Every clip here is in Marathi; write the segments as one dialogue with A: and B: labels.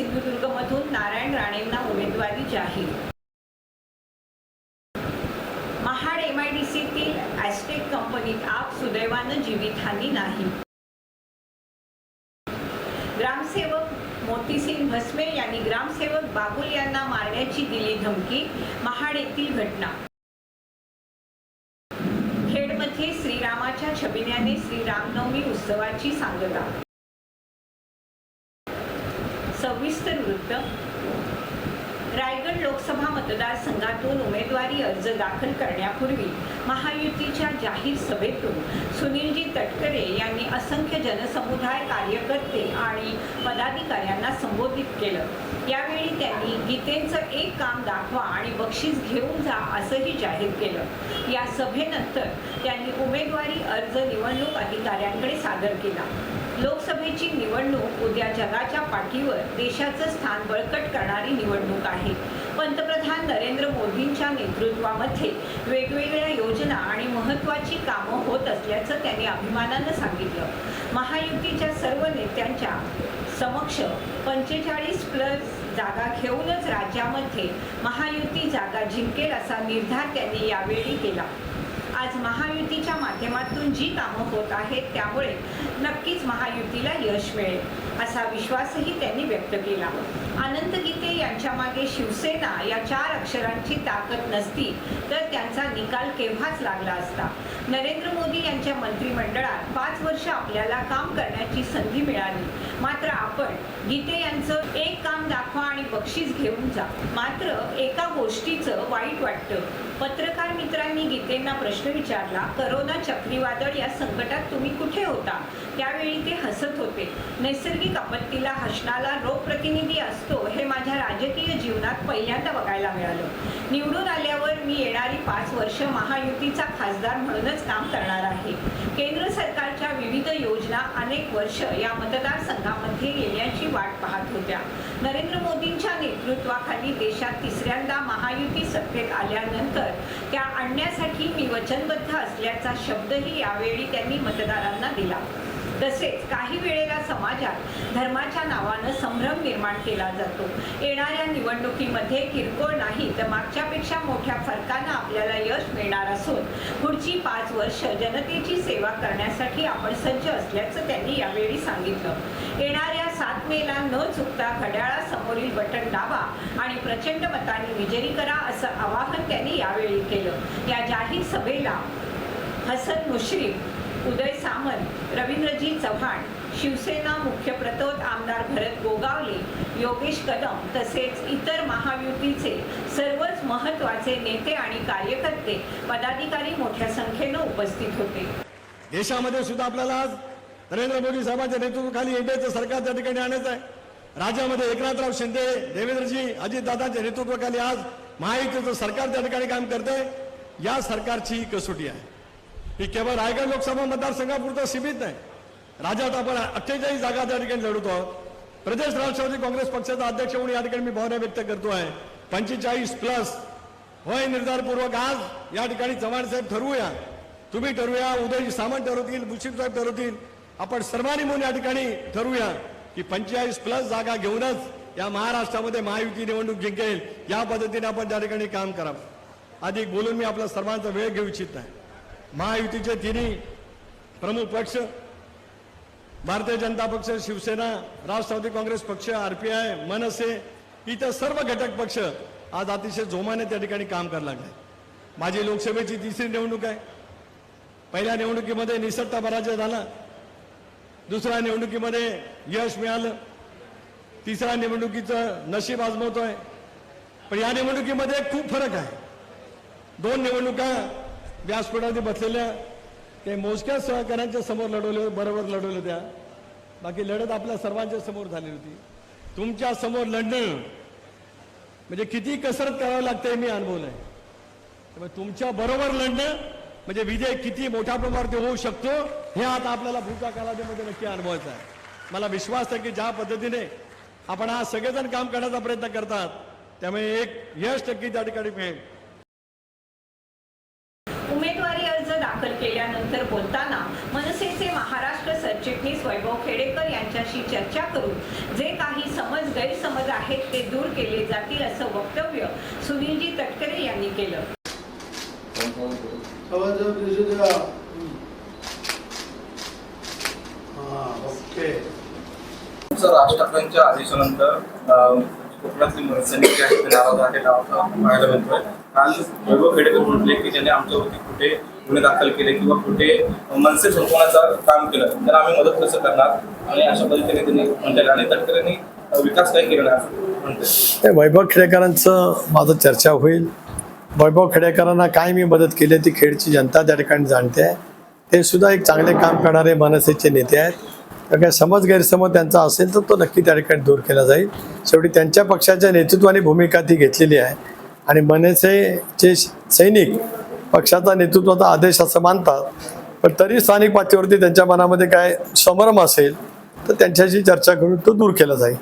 A: सिंधुदुर्गमधून नारायण राणेंना उमेदवारी जाहीर. महाड एमआयडीसीतील ॲस्टेक कंपनीत आप सुदैवानं जीवितहानी नाही. ग्रामसेवक मोतीसिंग भस्मे यांनी ग्रामसेवक बाबुल यांना मारण्याची दिली धमकी महाड येथील घटना. खेडमध्ये श्रीरामाच्या छबिन्याने श्रीरामनवमी उत्सवाची सांगता. सविस्तर वृत्त रायगड लोकसभा मतदारसंघातून उमेदवारी अर्ज दाखल करण्यापूर्वी महायुतीच्या जाहीर सभेतून सुनीलजी तटकरे यांनी असंख्य जनसमुदाय कार्यकर्ते आणि पदाधिकाऱ्यांना संबोधित केलं. यावेळी त्यांनी गीतेंचं एक काम दाखवा आणि बक्षीस घेऊन जा असंही जाहीर केलं. या सभेनंतर त्यांनी उमेदवारी अर्ज निवडणूक अधिकाऱ्यांकडे सादर केला. लोकसभेची निवडणूक उद्या जगाच्या पाठीवर देशाचं स्थान बळकट करणारी निवडणूक आहे. पंतप्रधान नरेंद्र मोदींच्या नेतृत्वामध्ये वेगवेगळ्या योजना आणि महत्त्वाची कामं होत असल्याचं त्यांनी अभिमानानं सांगितलं. महायुतीच्या सर्व नेत्यांच्या समक्ष पंचेचाळीस प्लस जागा घेऊनच राज्यामध्ये महायुती जागा जिंकेल असा निर्धार त्यांनी यावेळी केला. आज महायुतीच्या माध्यमातून जी कामं होत आहेत त्यामुळे नक्कीच महायुतीला यश मिळेल असा विश्वासही त्यांनी व्यक्त केला. अनंत गीते यांच्या मागे शिवसेना या चार अक्षरांची ताकद नसती तर त्यांचा निकाल केव्हाच लागला असता? नरेंद्र मोदी यांच्या मंत्रिमंडळात पाच वर्ष आपल्याला काम करण्याची संधी मिळाली. मात्र आपण गीते यांचं एक काम दाखवा आणि बक्षीस घेऊन जा. मात्र एका गोष्टीचं वाईट वाटतं. पत्रकार मित्रांनी गीतेंना प्रश्न विचारला करोना चक्रीवादळ या संकटात तुम्ही कुठे होता? त्यावेळी ते हसत होते. नैसर्गिक आपत्तीला हसणारा लोकप्रतिनिधी असतो हे माझ्या राजकीय जीवनात पहिल्यांदा बघायला मिळालं. निवडून आल्यावर मी येणारी पाच वर्ष महायुतीचा खासदार म्हणूनच काम करणार आहे. केंद्र सरकारच्या विविध योजना अनेक वर्ष या मतदारसंघामध्ये येण्याची वाट पाहत होत्या. नरेंद्र मोदींच्या नेतृत्वाखाली देशात तिसऱ्यांदा महायुती सत्तेत आल्यानंतर त्या आणण्यासाठी मी वचनबद्ध असल्याचा शब्दही यावेळी त्यांनी मतदारांना दिला. तसेच काही वेळेला समाजात धर्माच्या नावानं संभ्रम निर्माण केला जातो. येणाऱ्या निवडणुकीमध्ये किरकोळ नाही तर मागच्यापेक्षा मोठ्या फरकानं आपल्याला यश मिळणार असून पुढची पाच वर्ष जनतेची सेवा करण्यासाठी आपण सज्ज असल्याचं त्यांनी यावेळी सांगितलं. येणाऱ्या सात मेला न चुकता घड्याळासमोरील बटन दाबा आणि प्रचंड मताने विजयी करा असं आवाहन त्यांनी यावेळी केलं. या जाहीर सभेला हसन मुश्रीफ उदय सामंत रवींद्रजी चव्हाण शिवसेना मुख्य प्रतोद आमदार भरत गोगावले योगेश कदम तसेच इतर महायुतीचे सर्वच महत्त्वाचे नेते आणि कार्यकर्ते पदाधिकारी मोठ्या संख्येनं उपस्थित होते.
B: देशामध्ये सुद्धा आपल्याला आज नरेंद्र मोदी साहेबांच्या नेतृत्वाखाली एनडीएचं सरकार त्या ठिकाणी आणायचं आहे. राज्यामध्ये एकनाथराव शिंदे देवेंद्रजी अजितदादांच्या नेतृत्वाखाली आज महायुतीचं सरकार त्या ठिकाणी काम करतंय. या सरकारची कसोटी आहे. ही केवळ रायगड लोकसभा मतदारसंघापुरतं सीमित नाही. राज्यात आपण अठ्ठेचाळीस जागा त्या ठिकाणी लढवतो आहोत. प्रदेश राष्ट्रवादी काँग्रेस पक्षाचा अध्यक्ष म्हणून या ठिकाणी मी भावना व्यक्त करतो आहे. पंचेचाळीस प्लस होय निर्धारपूर्वक आज या ठिकाणी चव्हाण साहेब ठरवूया. तुम्ही ठरवूया उदयजी सामंत ठरवतील मुश्रीफ साहेब ठरवतील. आपण सर्वांनी म्हणून या ठिकाणी ठरवूया की पंचेचाळीस प्लस जागा घेऊनच या महाराष्ट्रामध्ये महायुती निवडणूक जिंकेल. या पद्धतीने आपण त्या ठिकाणी काम करावं. अधिक बोलून मी आपला सर्वांचा वेळ घेऊ इच्छित नाही. महायुतीचे तिन्ही प्रमुख पक्ष भारतीय जनता पक्ष शिवसेना राष्ट्रवादी काँग्रेस पक्ष आर पी आय मनसे इतर सर्व घटक पक्ष आज अतिशय जोमाने त्या ठिकाणी काम करायला लागले. माझी लोकसभेची तिसरी निवडणूक आहे. पहिल्या निवडणुकीमध्ये निसटता पराजय झाला. दुसऱ्या निवडणुकीमध्ये यश मिळालं. तिसऱ्या निवडणुकीचं नशीब आजमवतोय. पण या निवडणुकीमध्ये खूप फरक आहे. दोन निवडणुका व्यासपीठावरती बसलेल्या ते मोजक्या सहकाऱ्यांच्या समोर लढवले बरोबर लढवल्या त्या बाकी लढत आपल्या सर्वांच्या समोर झाली होती. तुमच्यासमोर लढणं म्हणजे किती कसरत करावं लागते मी अनुभवलंय त्यामुळे तुमच्या बरोबर लढणं म्हणजे विजय किती मोठ्या प्रमाणात होऊ शकतो हे आता आपल्याला पुढच्या कालावधीमध्ये नक्की अनुभवायचं आहे. मला विश्वास आहे की ज्या पद्धतीने आपण आज सगळेजण काम करण्याचा प्रयत्न करतात त्यामुळे एक यश नक्की त्या ठिकाणी मिळेल
A: उमेदवारी अर्ज दाखल केल्यानंतर बोलताना मनसेचे महाराष्ट्र सरचिटणीस वैभव खेडेकर यांच्याशी चर्चा करून जे काही समज गैरसमज आहेत ते दूर केले जातील असं वक्तव्य सुनीलजी तटकरे यांनी केलं.
C: हा
D: सर राज ठाकरेंच्या आदेशानंतर कोकणातली मनसैनिक जे आहेत ते नाराज आहे नावाचा पाहायला मिळतोय. काल वैभव खेडेकर म्हटले की त्यांनी आमच्यावरती कुठे गुन्हे दाखल केले किंवा कुठे मनसे संपवण्याचं काम केलं तर आम्ही मदत कसं करणार? आणि अशा पद्धतीने त्यांनी म्हटलेलं आणि तटकरेंनी विकास काय केला म्हणते
C: वैभव खेडेकरांचं माझं चर्चा होईल. वैभव खेडेकरांना काय मी मदत केली ती खेडची जनता त्या ठिकाणी जाणते. आहे ते सुद्धा एक चांगले काम करणारे मनसेचे नेते आहेत. तर काय समज गैरसमज त्यांचा असेल तर तो नक्की त्या ठिकाणी दूर केला जाईल. शेवटी त्यांच्या पक्षाच्या नेतृत्वाने भूमिका ती घेतलेली आहे. आणि मनसेचे सैनिक पक्षाचा नेतृत्वाचा आदेश असं मानतात. पण तरी स्थानिक पातळीवरती त्यांच्या मनामध्ये काय संभ्रम असेल तर त्यांच्याशी चर्चा करून तो दूर केला जाईल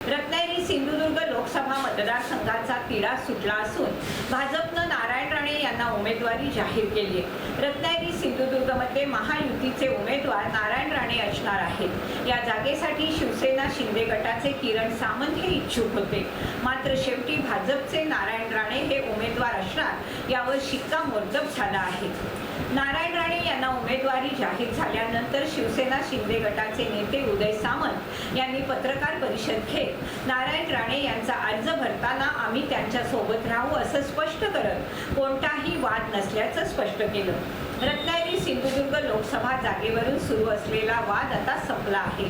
A: रत्नागिरी सिंधुदुर्ग लोकसभा मतदारसंघाचा तिढा सुटला असून भाजपनं नारायण राणे यांना उमेदवारी जाहीर केली आहे रत्नागिरी सिंधुदुर्गमध्ये महायुतीचे उमेदवार नारायण राणे असणार आहेत. या जागेसाठी शिवसेना शिंदे गटाचे किरण सामंत हे इच्छुक होते. मात्र शेवटी भाजपचे नारायण राणे हे उमेदवार असणार यावर शिक्कामोर्तब झाला आहे. नारायण राणे यांना उमेदवारी जाहीर झाल्यानंतर शिवसेना शिंदे गटाचे नेते उदय सामंत यांनी पत्रकार परिषद घेत नारायण राणे यांचा अर्ज भरताना आम्ही त्यांच्यासोबत राहू असं स्पष्ट करत कोणताही वाद नसल्याचं स्पष्ट केलं. रत्नागिरी सिंधुदुर्ग लोकसभा जागेवरून सुरू असलेला वाद आता संपला आहे.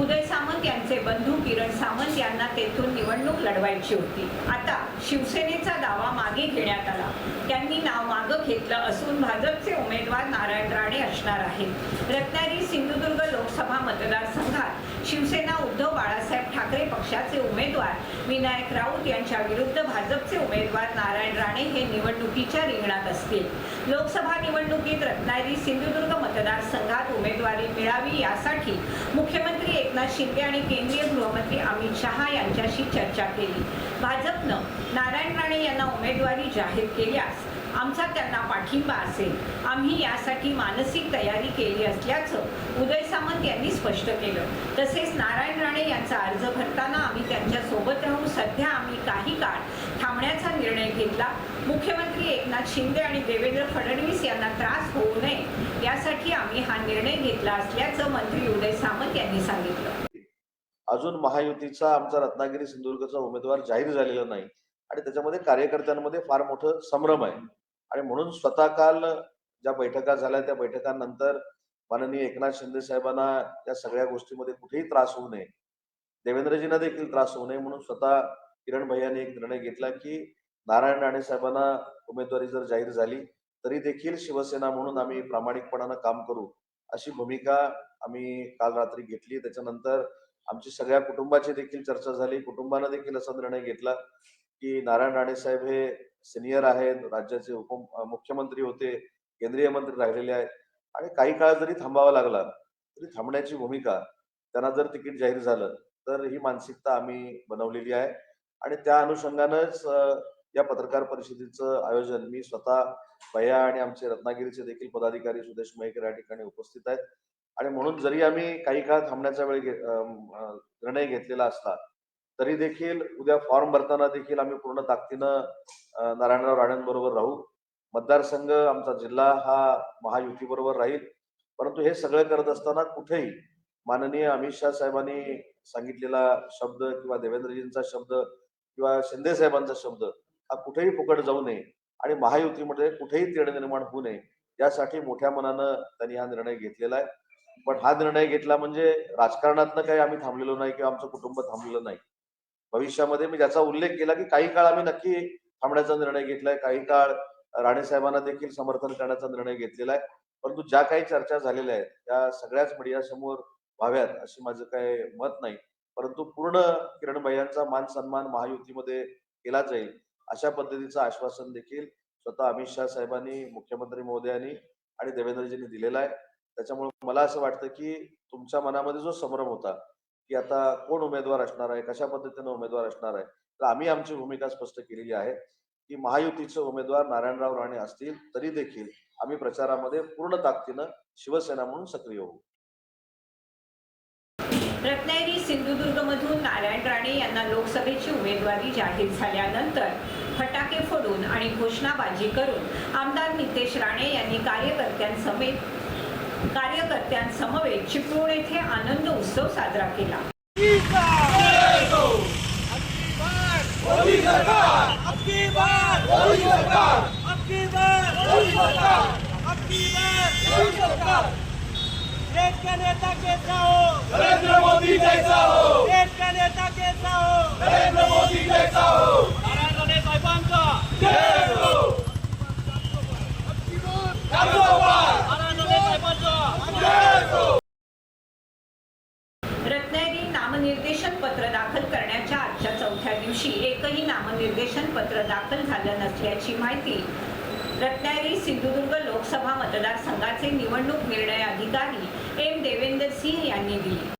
A: उदय सामंत यांचे बंधू किरण सामंत यांना तेथून निवडणूक लढवायची होती. आता शिवसेनेचा दावा मागे घेण्यात आला. त्यांनी नाव मागं घेतलं असून भाजपचे उमेदवार नारायण राणे असणार आहेत. रत्नागिरी सिंधुदुर्ग लोकसभा मतदारसंघात शिवसेना उद्धव बाळासाहेब ठाकरे पक्षाचे उमेदवार विनायक राऊत यांच्या विरुद्ध भाजपचे उमेदवार नारायण राणे हे निवडणुकीच्या रिंगणात असतील. लोकसभा निवडणुकीत रत्नागिरी सिंधुदुर्ग मतदारसंघात उमेदवारी मिळावी यासाठी मुख्यमंत्री एकनाथ शिंदे आणि केंद्रीय गृहमंत्री अमित शहा यांच्याशी चर्चा केली. भाजपनं नारायण राणे यांना उमेदवारी जाहीर केल्यास आमचा त्यांना पाठिंबा असेल. आम्ही यासाठी मानसिक तयारी केली असल्याचं उदय सामंत यांनी स्पष्ट केलं. तसेच नारायण राणे यांचा अर्ज भरताना आम्ही त्यांच्यासोबत राहून सध्या आम्ही काही काळ थांबण्याचा निर्णय घेतला. मुख्यमंत्री एकनाथ शिंदे आणि देवेंद्र फडणवीस यांना त्रास होऊ नये यासाठी आम्ही हा निर्णय घेतला असल्याचं मंत्री उदय सामंत यांनी सांगितलं.
E: अजून महायुतीचा आमचा रत्नागिरी सिंधुदुर्गचा उमेदवार जाहीर झालेला नाही आणि त्याच्यामध्ये कार्यकर्त्यांमध्ये फार मोठं संभ्रम आहे. आणि म्हणून स्वतः काल ज्या बैठका झाल्या त्या बैठकांनंतर माननीय एकनाथ शिंदे साहेबांना या सगळ्या गोष्टीमध्ये कुठेही त्रास होऊ नये. देवेंद्रजींना देखील त्रास होऊ नये म्हणून स्वतः किरण भैयाने एक निर्णय घेतला की नारायण राणे साहेबांना उमेदवारी जर जाहीर झाली तरी देखील शिवसेना म्हणून आम्ही प्रामाणिकपणानं काम करू अशी भूमिका आम्ही काल रात्री घेतली. त्याच्यानंतर आमची सगळ्या कुटुंबाची देखील चर्चा झाली. कुटुंबानं देखील असा निर्णय घेतला की नारायण राणे साहेब हे सिनियर आहेत राज्याचे उप मुख्यमंत्री होते केंद्रीय मंत्री राहिलेले आहेत. आणि काही काळ जरी थांबावा लागला तरी थांबण्याची भूमिका त्यांना जर तिकीट जाहीर झालं तर ही मानसिकता आम्ही बनवलेली आहे. आणि त्या अनुषंगानंच या पत्रकार परिषदेचं आयोजन मी स्वतः भैया आणि आमचे रत्नागिरीचे देखील पदाधिकारी सुदेश मयेकर या ठिकाणी उपस्थित आहेत. आणि म्हणून जरी आम्ही काही काळ थांबण्याचा वेळ निर्णय घेतलेला असला तरी देखील उद्या फॉर्म भरताना देखील आम्ही पूर्ण ताकदीनं नारायणराव राणेंबरोबर राहू. मतदारसंघ आमचा जिल्हा हा महायुती बरोबर राहील. परंतु हे सगळं करत असताना कुठेही माननीय अमित शाह साहेबांनी सांगितलेला शब्द किंवा देवेंद्रजींचा शब्द किंवा शिंदे साहेबांचा शब्द हा कुठेही फुकट जाऊ नये आणि महायुतीमध्ये कुठेही तेढ निर्माण होऊ नये यासाठी मोठ्या मनानं त्यांनी हा निर्णय घेतलेला आहे. पण हा निर्णय घेतला म्हणजे राजकारणातनं काही आम्ही थांबलेलो नाही किंवा आमचं कुटुंब थांबलेलं नाही. भविष्यामध्ये मी ज्याचा उल्लेख केला की काही काळ आम्ही नक्की थांबण्याचा निर्णय घेतलाय. काही काळ राणे साहेबांना देखील समर्थन करण्याचा निर्णय घेतलेला आहे. परंतु ज्या काही चर्चा झालेल्या आहेत त्या सगळ्याच मीडिया समोर व्हाव्यात अशी माझं काय मत नाही. परंतु पूर्ण किरण भैयांचा मान सन्मान महायुतीमध्ये केला जाईल अशा पद्धतीचं आश्वासन देखील स्वतः अमित शहा साहेबांनी मुख्यमंत्री महोदयांनी आणि देवेंद्रजींनी दिलेला आहे. त्याच्यामुळे मला असं वाटतं की तुमच्या मनामध्ये जो संभ्रम होता की आता कोण उमेदवार असणार आहे कशा पद्धतीनं उमेदवार असणार आहे तर आम्ही आमची भूमिका स्पष्ट केलेली आहे की महायुतीचे उमेदवार नारायणराव राणे असतील तरी देखील आम्ही प्रचारामध्ये पूर्ण ताकदीनं शिवसेना म्हणून सक्रिय होऊ.
A: रत्नागिरी सिंधुदुर्गमधून नारायण राणे यांना लोकसभेची उमेदवारी जाहीर झाल्यानंतर फटाके फोडून आणि घोषणाबाजी करून आमदार नितेश राणे यांनी कार्यकर्त्यांसमेत कार्यकर्त्यांसमवेत चिपळूण येथे आनंद उत्सव साजरा केला.
F: अबकी मोदी सरकार अबकी बार मोदी सरकार अबकी बार मोदी सरकार देश का नेता कैसा हो नरेंद्र मोदी जैसा हो देश का नेता कैसा हो नरेंद्र मोदी जैसा हो नारायण राणे साहेबांचा जय हो
A: रत्नागिरी नामनिर्देशन पत्र दाखल करण्याच्या आजच्या चौथ्या दिवशी एकही नामनिर्देशन पत्र दाखल झालं नसल्याची माहिती रत्नागिरी सिंधुदुर्ग लोकसभा मतदारसंघाचे निवडणूक निर्णय अधिकारी एम देवेंदर सिंह यांनी दिली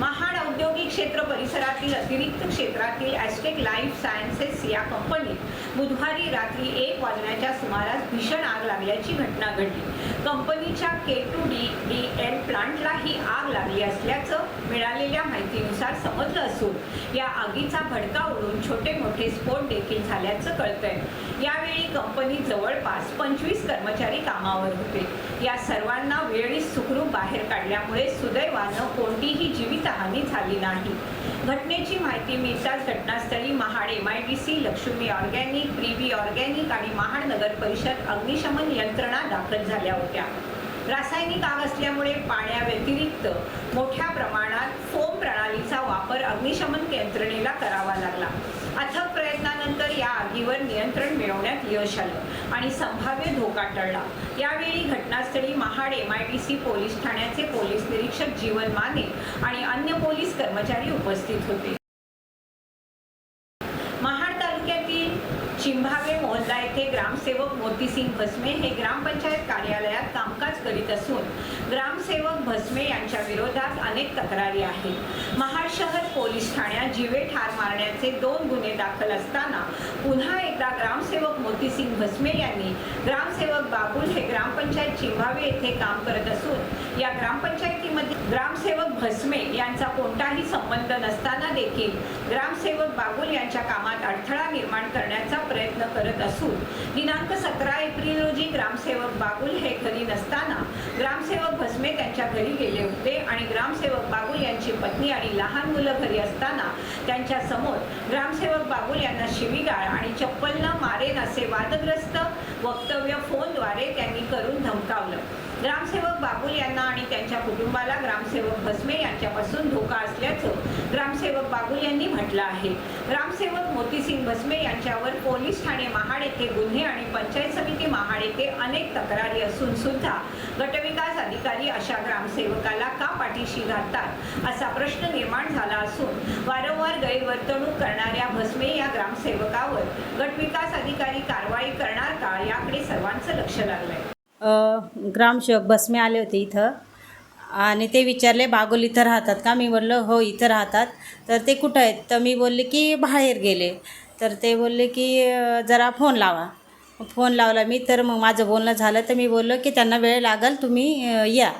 A: महाड औद्योगिक क्षेत्र परिसरातील अतिरिक्त क्षेत्रातील ॲस्टेक लाईफ सायन्सेस या कंपनीत बुधवारी रात्री एक वाजण्याच्या सुमारास भीषण आग लागल्याची घटना घडली. कंपनीच्या K two D D L प्लांटला ही आग लागली असल्याचं मिळालेल्या माहितीनुसार समजलं असून या आगीचा भडका उडून छोटे मोठे स्फोट देखील झाल्याचं कळतंय. यावेळी कंपनीत जवळपास पंचवीस कर्मचारी कामावर होते. या सर्वांना वेळीच सुखरूप बाहेर काढल्यामुळे सुदैवानं कोणतीही जीवितहानी झाली नाही. घटनेची माहिती मिळताच घटनास्थळी Mahad M I D C Lakshmi organic प्रीबी organic आणि महाड नगर परिषद अग्निशमन यंत्रणा दाखल झाल्या होत्या. रासायनिक आग असल्यामुळे पाण्याव्यतिरिक्त मोठ्या प्रमाणात फोम प्रणालीचा वापर अग्निशमन यंत्रणेला करावा लागला. प्रयत्नानंतर या आगीवर नियंत्रण मिळवण्यात यश आलं आणि संभाव्य धोका टळला. यावेळी घटनास्थळी Mahad M I T C police ठाण्याचे पोलीस निरीक्षक जीवन माने आणि अन्य पोलीस कर्मचारी उपस्थित होते. महाड तालुक्यातील चिंभावे मोहल्ला येथे ग्रामसेवक मोतीसिंग भस्मे हे ग्रामपंचायत कार्यालयात कामकाज करीत असून ग्रामसेवक भस्मे यांच्या विरोधात अनेक तक्रारी आहेत. महाड शहर पोलीस ठाण्यात जीवे ठार मारण्याचे दोन गुन्हे दाखल असताना पुन्हा एकदा ग्रामसेवक मोतीसिंग भस्मे यांनी ग्रामसेवक बाबुल हे ग्रामपंचायत चिंभावे येथे काम करत असून या ग्रामपंचायतीमध्ये ग्रामसेवक भस्मे यांचा कोणताही संबंध नसताना देखील ग्रामसेवक बाबुल यांच्या कामात अडथळा निर्माण करण्याचा प्रयत्न करत असून दिनांक सतरा एप्रिल रोजी ग्रामसेवक बाबुल हे घरी नसताना ग्रामसेवक भस्मे त्यांच्या घरी गेले होते आणि ग्रामसेवक बाबूल यांची पत्नी आणि लहान मुलं घरी असताना त्यांच्यासमोर ग्रामसेवक बाबुल यांना शिवीगाळ आणि चप्पल न मारेन असे वादग्रस्त वक्तव्य फोनद्वारे त्यांनी करून धमकावलं. ग्रामसेवक बाबुल यांना आणि त्यांच्या कुटुंबाला ग्रामसेवक भस्मे यांच्यापासून धोका असल्याचं ग्रामसेवक बाबुल यांनी म्हटलं आहे. ग्रामसेवक मोतीसिंग भस्मे यांच्यावर पोलीस ठाणे महाड येथे गुन्हे आणि पंचायत समिती महाड येथे अनेक तक्रारी असून सुद्धा गटविकास अधिकारी अशा ग्रामसेवकाला का पाठीशी घालतात असा प्रश्न निर्माण झाला असून वारंवार गैरवर्तणूक करणाऱ्या भस्मे या ग्रामसेवकावर गटविकास अधिकारी कारवाई करणार का याकडे सर्वांचं लक्ष लागलंय.
G: ग्रामसेवक बसमे आले होते इथं. आणि ते विचारले बागोल इथं राहतात का? मी बोललो हो इथं राहतात. तर ते कुठं आहेत? तर मी बोलले की बाहेर गेले. तर ते बोलले की जरा फोन लावा. फोन लावला मी तर मग माझं बोलणं झालं. तर मी बोललो की त्यांना वेळ लागेल तुम्ही या.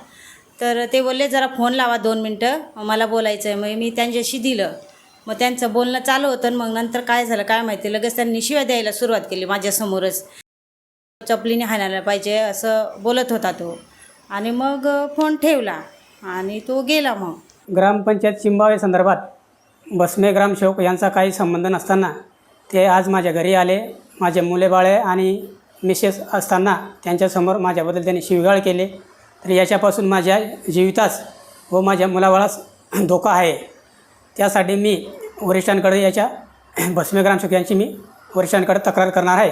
G: तर ते बोलले जरा फोन लावा दोन मिनटं मला बोलायचं आहे मग मी त्यांच्याशी दिलं. मग त्यांचं बोलणं चालू होतं आणि मग नंतर काय झालं काय माहिती लगेच त्यांनी शिव्या द्यायला सुरुवात केली माझ्यासमोरच. चपलीने हाणायला पाहिजे असं बोलत होता तो. आणि मग फोन ठेवला आणि तो गेला मग.
H: ग्रामपंचायत चिंबावे संदर्भात बसमे ग्रामसेवक यांचा काही संबंध नसताना ते आज माझ्या घरी आले. माझे मुलेबाळे आणि मिसेस असताना त्यांच्यासमोर माझ्याबद्दल त्यांनी शिवगाळ केले. तर याच्यापासून माझ्या जीवितास व माझ्या मुलाबाळास धोका आहे. त्यासाठी मी वरिष्ठांकडे याच्या भस्मे ग्रामसेवक यांची मी वरिष्ठांकडे तक्रार करणार आहे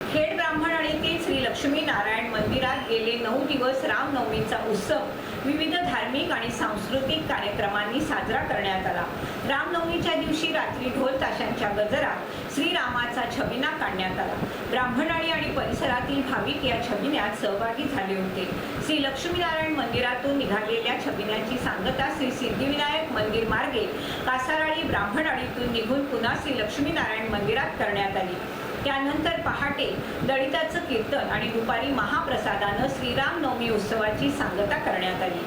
A: खेड ब्राह्मण आणि ते श्री लक्ष्मी नारायण मंदिरात गेले नऊ दिवस रामनवमीचा उत्सव विविध धार्मिक आणि सांस्कृतिक कार्यक्रमांनी साजरा करण्यात आला. रामनवमीच्या दिवशी रात्री ढोल ताशांच्या गजरात श्रीरामाचा छबिना काढण्यात आला. ब्राह्मणाळी आणि परिसरातील भाविक या छबिन्यात सहभागी झाले होते. श्री लक्ष्मीनारायण मंदिरातून निघालेल्या छबिन्याची सांगता श्री सिद्धिविनायक मंदिर मार्गे कासाराळी ब्राह्मणाळीतून निघून पुन्हा श्री लक्ष्मीनारायण मंदिरात करण्यात आली. त्यानंतर पहाटे दळिताचं कीर्तन आणि दुपारी महाप्रसादानं श्रीराम नवमी उत्सवाची सांगता करण्यात आली.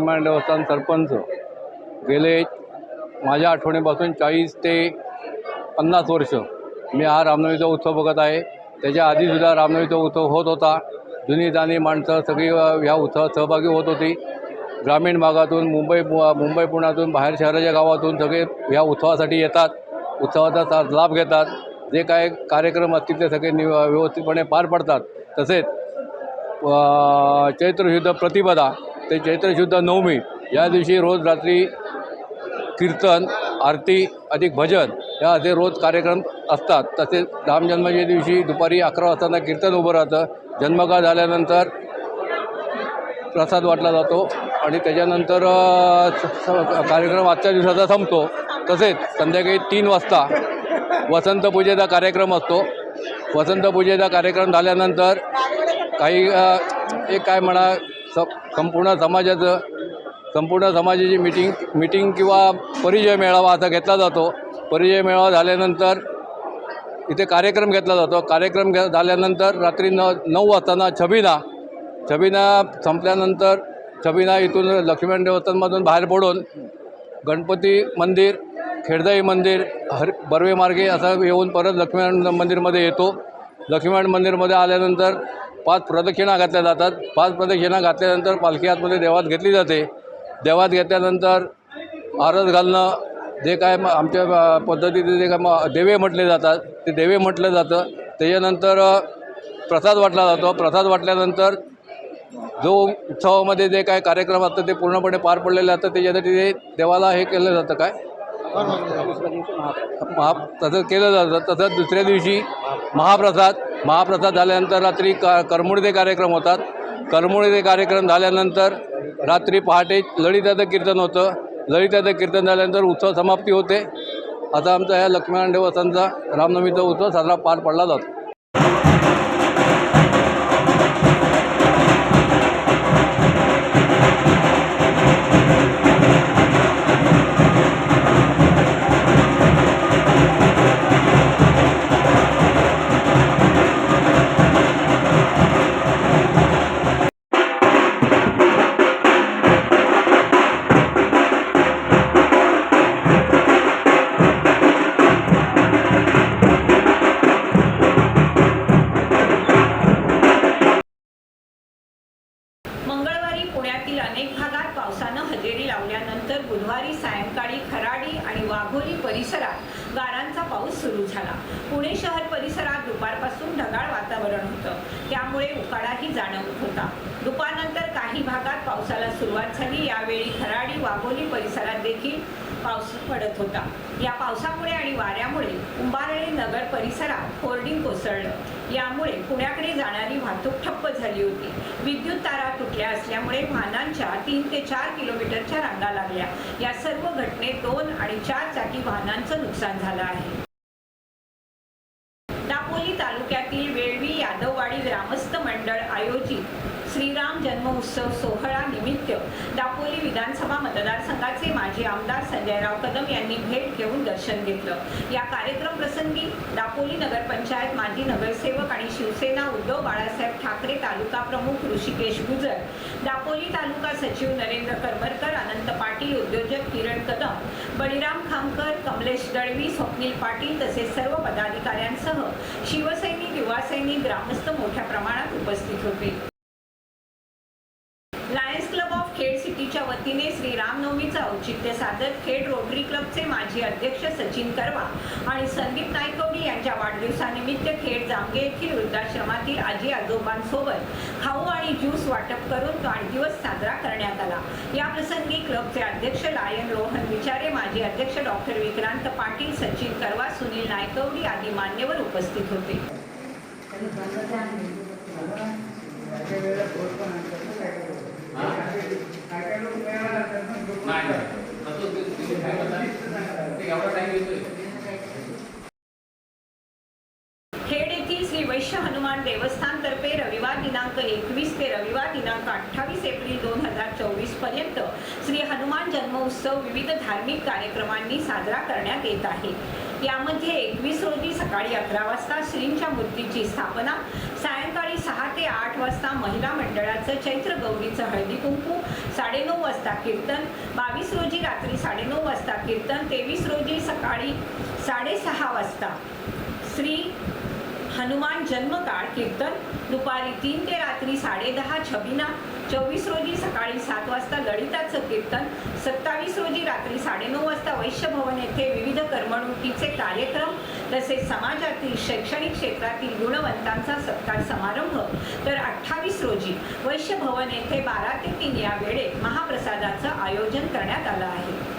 I: केळकर देवस्थान सरपंच. गेले माझ्या आठवणीपासून चाळीस ते पन्नास वर्ष मी हा रामनवमीचा उत्सव बघत आहे. त्याच्या आधीसुद्धा रामनवमीचा उत्सव होत होता. जुनी जाणी माणसं सगळी ह्या उत्सवात सहभागी होत होती. ग्रामीण भागातून मुंबई पु- मुंबई पुण्यातून बाहेर शहराच्या गावातून सगळे ह्या उत्सवासाठी येतात. उत्सवाचा लाभ घेतात. जे काय कार्यक्रम असतील ते सगळे नि व्यवस्थितपणे पार पडतात. तसेच चैत्रशुद्ध प्रतिपदा ते चैत्रशुद्ध नवमी या दिवशी रोज रात्री कीर्तन आरती अधिक भजन या असे रोज कार्यक्रम असतात. तसेच रामजन्माच्या दिवशी दुपारी अकरा वाजताना कीर्तन उभं राहतं. जन्मगा झाल्यानंतर प्रसाद वाटला जातो आणि त्याच्यानंतर स- स- कार्यक्रम आजच्या दिवसाचा संपतो. तसेच संध्याकाळी तीन वाजता वसंत पूजेचा कार्यक्रम असतो. वसंत पूजेचा कार्यक्रम झाल्यानंतर काही एक काय म्हणा स संपूर्ण समाजाचं संपूर्ण समाजाची मिटिंग मिटिंग किंवा परिचय मेळावा असा घेतला जातो. परिचय मेळावा झाल्यानंतर इथे कार्यक्रम घेतला जातो. कार्यक्रम घे झाल्यानंतर रात्री न नऊ वाजताना छबिना छबिना संपल्यानंतर छबिना इथून लक्ष्मण देवस्थानमधून बाहेर पडून गणपती मंदिर खेडदाई मंदिर हर बर्वे मार्गे असा येऊन परत लक्ष्मीनारायण मंदिरमध्ये येतो. लक्ष्मीनारायण मंदिरमध्ये आल्यानंतर पाच प्रदक्षिणा घातल्या जातात. पाच प्रदक्षिणा घातल्यानंतर पालखी आतमध्ये देवात घेतली जाते. देवात घेतल्यानंतर आरस घालणं जे काय म- आमच्या पद्धतीचे जे काय म- देवे म्हटले जातात ते देवे म्हटलं जातं. त्याच्यानंतर प्रसाद वाटला जातो. प्रसाद वाटल्यानंतर जो उत्सवामध्ये जे काय कार्यक्रम असतात ते पूर्णपणे पार पडलेले असतात. त्याच्यासाठी ते देवाला हे केलं जातं काय? महा तसं केलं जातं. तसंच दुसऱ्या दिवशी महाप्रसाद महाप्रसाद झाल्यानंतर रात्री क करमुळीचे कार्यक्रम होतात. करमुळीचे कार्यक्रम झाल्यानंतर रात्री पहाटे ललिताचं कीर्तन होतं. ललिताचं कीर्तन झाल्यानंतर उत्सव समाप्ती होते. आता आमचा ह्या लक्ष्मीनारायण देवस्थानचा रामनवमीचा उत्सव साजरा पार पडला जातो.
A: वातावरण होतं. त्यामुळे उकाडाही जाणवत होता. दुपारनंतर काही भागात पावसाला सुरुवात झाली. यावेळी खराडी वाघोली परिसरात देखील पाऊस पडत होता. या पावसामुळे आणि वाऱ्यामुळे उंबारळे नगर परिसरात होर्डिंग कोसळलं. यामुळे पुण्याकडे जाणारी वाहतूक ठप्प झाली होती. विद्युत तारा तुटल्या असल्यामुळे वाहनांच्या तीन ते चार किलोमीटरच्या रांगा लागल्या. या सर्व घटनेत दोन आणि चार चाकी वाहनांचं नुकसान झालं आहे दापोली तालुक्यातील वेळवी यादववाडी ग्रामस्थ मंडळ आयोजित श्री उत्सव सोहळा निमित्त दापोली विधानसभा मतदारसंघाचे माजी आमदार संजयराव कदम यांनी भेट घेऊन दर्शन घेतलं. या कार्यक्रम प्रसंगी दापोली नगरपंचायत माजी नगरसेवक आणि शिवसेना उद्धव बाळासाहेब ठाकरे तालुका प्रमुख ऋषिकेश गुजर दापोली तालुका सचिव नरेंद्र करमरकर अनंत पाटील उद्योजक किरण कदम बळीराम खामकर कमलेश दळवी स्वप्नील पाटील तसेच सर्व पदाधिकाऱ्यांसह शिवसैनिक युवासैनिक ग्रामस्थ मोठ्या प्रमाणात उपस्थित होते. माजी अध्यक्ष सचिन करवा आणि संदीप नायकवडी यांच्या वाढदिवसानिमित्त खेड जामगे येथील वृद्धाश्रमातील आजी आजोबांसोबत खाऊ आणि ज्यूस वाटप करून वाढदिवस साजरा करण्यात आला. या प्रसंगी क्लबचे अध्यक्ष लायन रोहन विचारे माजी अध्यक्ष डॉक्टर विक्रांत पाटील सचिन करवा सुनील नायकवडी आदी मान्यवर उपस्थित होते. खेड येथील श्री वैश्य हनुमान देवस्थान तर्फे रविवार दिनांक एकवीस ते रविवार दिनांक अठ्ठावीस एप्रिल दोन हजार चोवीसपर्यंत श्री हनुमान जन्मोत्सव विविध धार्मिक कार्यक्रमांनी साजरा करण्यात येत आहे. यामध्ये एकवीस रोजी सकाळी अकरा वाजता श्रींच्या मूर्तीची स्थापना सायंकाळी सहा ते आठ वाजता महिला मंडळाचं चैत्र गौरीचं हळदी कुंकू साडेनऊ वाजता कीर्तन बावीस रोजी रात्री साडेनऊ वाजता कीर्तन तेवीस रोजी सकाळी साडेसहा वाजता श्री हनुमान जन्मकाळ कीर्तन दुपारी तीन ते रात्री साडेदहा छबिना चोवीस रोजी सकाळी सात वाजता ललिताचं कीर्तन सत्तावीस रोजी रात्री साडेनऊ वाजता वैश्य भवन येथे विविध करमणुकीचे कार्यक्रम तसेच समाजातील शैक्षणिक क्षेत्रातील गुणवंतांचा सत्कार समारंभ. तर अठ्ठावीस रोजी वैश्य भवन येथे बारा ते तीन या वेळेत महाप्रसादाचं आयोजन करण्यात आलं आहे.